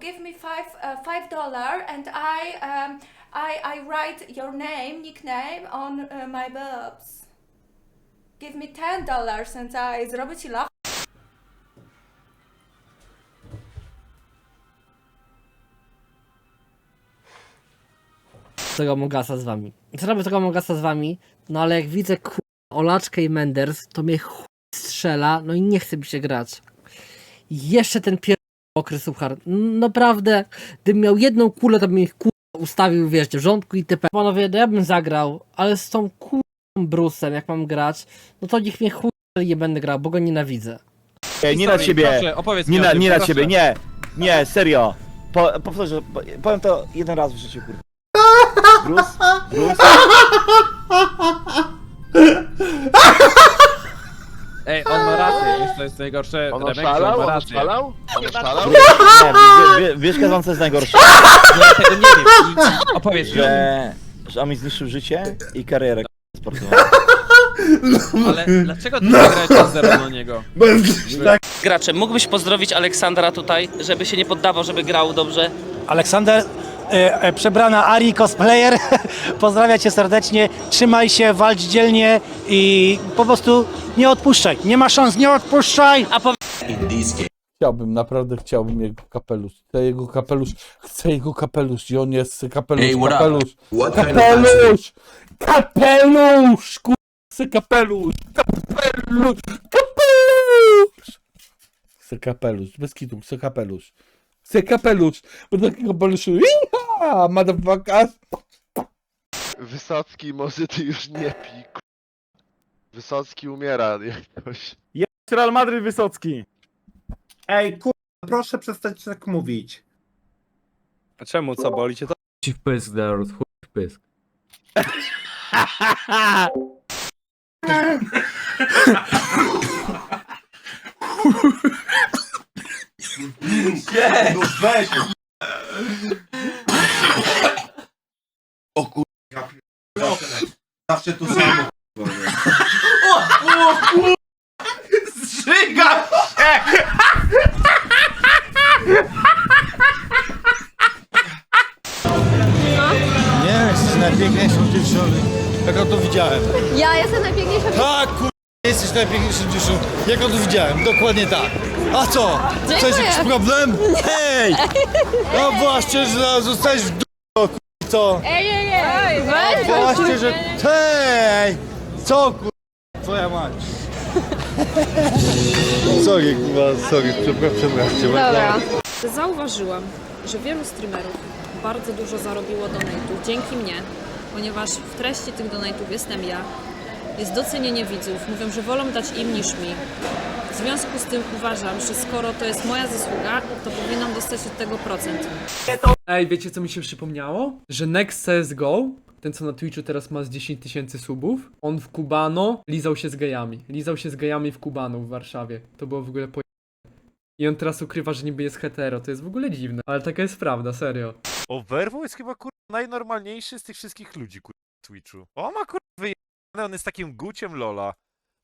Give me five uh, five dollar and I um I I write your name nickname on uh, my boobs. Give me ten dollars and I zrobię ci lach. tego Mogasa z wami. Zrobię tego Mogasa z wami, no ale jak widzę ku... Olaczkę i Menders, to mnie chuj strzela, no i nie chce mi się grać. Jeszcze ten pier... okry suchar. Naprawdę, gdybym miał jedną kulę, to bym ich ku... ustawił, wiesz, w rządku i TP. Panowie, no ja bym zagrał, ale z tą ku... Brusem, jak mam grać, no to niech mnie chuj nie będę grał, bo go nienawidzę. Nie, nie na Historii, ciebie, Proszę, opowiedz nie mi na, tym, nie na proszę. ciebie, nie, nie, serio. Po, powtórzę, po- powiem to jeden raz w życiu, kurwa. Bruce, Bruce, Ej, on ma rację, wiesz, to jest najgorsze. On Remek, że oszalał? on ma On rację. oszalał? On oszalał? nie, wie- wie- wiesz, Kazan, co jest najgorsze? Ja tego nie wiem. I- Opowiedz mi o tym. Że, że on mi zniszczył życie i karierę sportową. Ale dlaczego ty zagrałeś na zero na niego? gracze. Mógłbyś pozdrowić Aleksandra tutaj, żeby się nie poddawał, żeby grał dobrze? Aleksander, przebrana Ari cosplayer, pozdrawiam cię serdecznie, trzymaj się, walcz dzielnie i po prostu nie odpuszczaj, nie ma szans, nie odpuszczaj! A powiedz Chciałbym, naprawdę chciałbym jego kapelusz. Chcę jego kapelusz, chcę jego kapelusz. I on jest kapelusz, kapelusz, kapelusz, kapelusz, kur... chcę kapelusz, kapelusz, kapelusz. Chcę kapelusz, bez kitu, chcę kapelusz. Chcę kapelusz, bo takiego kapeluszu, iha, motherfuckers. Wysocki, może ty już nie pij. ku- Wysocki umiera jakoś. Real Madryt Wysocki. Ej, kur... proszę przestać tak mówić. A czemu, co, boli cię to? Ci w pysk, Darut, chuj w pysk. Zawsze to samo. Nie, jesteś najpiękniejszą dziewczyną, jaką to widziałem. Ja jestem najpiękniejsza. Tak, kur... jesteś najpiękniejszą dziewczyną, jaką to widziałem, dokładnie tak. A co? Co jest jakiś problem? Hej! No właśnie, że zostałeś w d***o, kur... co? Ej, ej, ej. Weź, Właśnie, że... Hej! Co, kur... Twoja mać. Sorry, kurwa, sorry, przepraszam cię. Dobra. Zauważyłam, że wielu streamerów bardzo dużo zarobiło donate'ów dzięki mnie, ponieważ w treści tych donate'ów jestem ja. Jest docenienie widzów. Mówią, że wolą dać im niż mi. W związku z tym uważam, że skoro to jest moja zasługa, to powinnam dostać od tego procent. Ej, wiecie co mi się przypomniało? Że Next CSGO, ten co na Twitchu teraz ma z 10 tysięcy subów, on w Kubano lizał się z gejami. Lizał się z gejami w Kubano w Warszawie. To było w ogóle po... I on teraz ukrywa, że niby jest hetero. To jest w ogóle dziwne. Ale taka jest prawda, serio. Overwo jest chyba kur... najnormalniejszy z tych wszystkich ludzi kur... na Twitchu. On ma kur... wyjebane, on jest takim guciem Lola.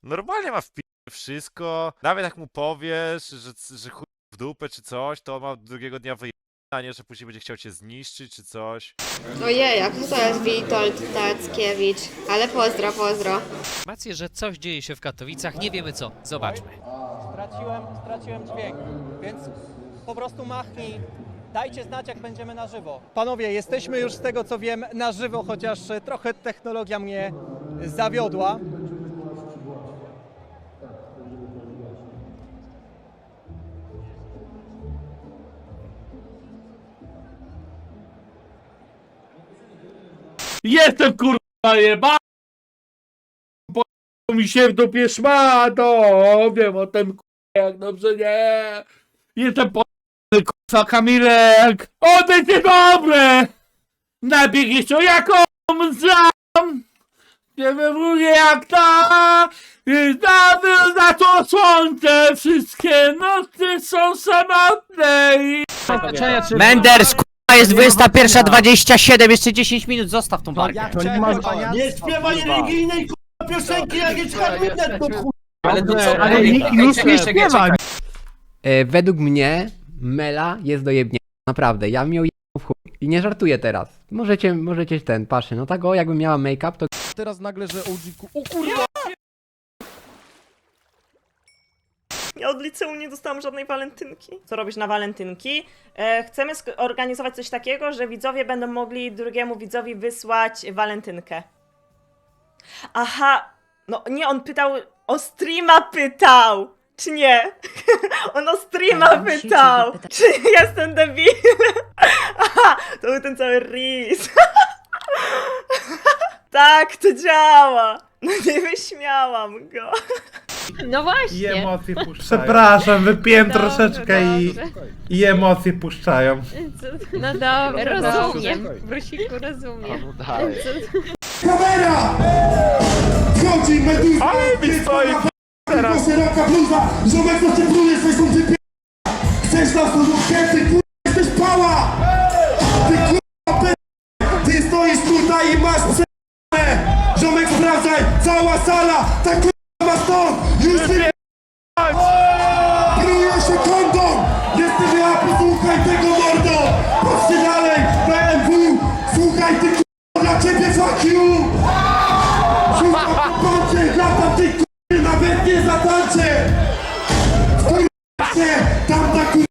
Normalnie ma w wszystko. Nawet jak mu powiesz, że, że chuj w dupę czy coś, to on ma drugiego dnia wyjebane, a nie, że później będzie chciał cię zniszczyć czy coś. Ojej, jak to jest Witold Tackiewicz. Ale pozdro, pozdro. Informację, że coś dzieje się w Katowicach, nie wiemy co. Zobaczmy. Straciłem, straciłem dźwięk, więc po prostu machnij. Dajcie znać, jak będziemy na żywo. Panowie, jesteśmy już z tego co wiem na żywo, chociaż trochę technologia mnie zawiodła. Jestem kurwa jeba! Po mi się w dupie szmato! Wiem o tym kurwa jak dobrze nie! Jestem po kurwa Kamilek! O będzie dobre! Najpiękniejszą jaką znam! Nie wywołuję jak ta! Nawet na to słońce wszystkie nocy są samotne i... Menders, jest 21.27, jeszcze 10 minut, zostaw tą walkę. Nie śpiewaj religijnej kurwa piosenki jak jest karminet do chuj! Ale to co? Ale nikt już nie śpiewa. E, według mnie Mela jest dojebnie. naprawdę, ja mi ją w chuj. I nie żartuję teraz. Możecie, możecie ten, patrzcie, no tak o, jakbym miała make-up, to Teraz nagle, że OG... ku- O kurwa! Ja od liceum nie dostałam żadnej walentynki. Co robisz na walentynki? E, chcemy organizować coś takiego, że widzowie będą mogli drugiemu widzowi wysłać walentynkę. Aha, no nie, on pytał, o streama pytał! Czy nie? on o streama pytał! Czy jestem debil? Aha, to był ten cały ris. tak, to działa! No nie wyśmiałam go. No I właśnie. emocje puszczają. Przepraszam, wypiłem Dobrze, troszeczkę i, dobrze. i emocje puszczają. No dobra, rozumiem. Spokojnie. Brosiku, rozumiem. No dalej. Kamera! Wchodzi meduza! Ale mi stoi teraz! Szeroka bluza! Ziomek to cię pluje, że są ty Chcesz nas do ty kur... jesteś pała! Ty kurwa pe... Ty stoisz tutaj i masz prze... Ziomek sprawdzaj! Cała sala! Ta kurwa ma stąd! Ty... Pluje się kondom! Jestem ja, posłuchaj tego mordo! Patrzcie dalej! BMW! Słuchaj ty kurwa, dla ciebie fuck you! Słuchaj, pancie, latam ty kurwa, nawet nie zatańczę! Kurwa się, tamta kurwa